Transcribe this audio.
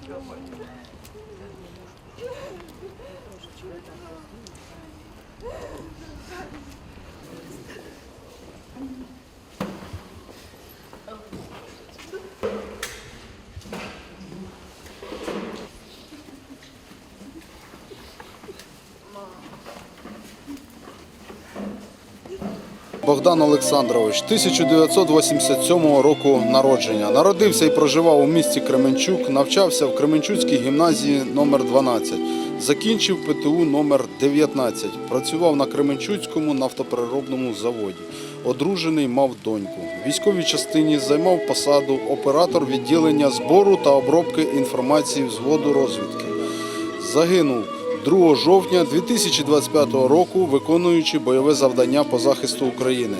Давай. Богдан Олександрович, 1987 року народження. Народився і проживав у місті Кременчук, навчався в Кременчуцькій гімназії номер 12 Закінчив ПТУ номер 19 Працював на Кременчуцькому нафтопереробному заводі. Одружений мав доньку. В військовій частині займав посаду оператор відділення збору та обробки інформації взводу розвідки. Загинув 2 жовтня 2025 року, виконуючи бойове завдання по захисту України.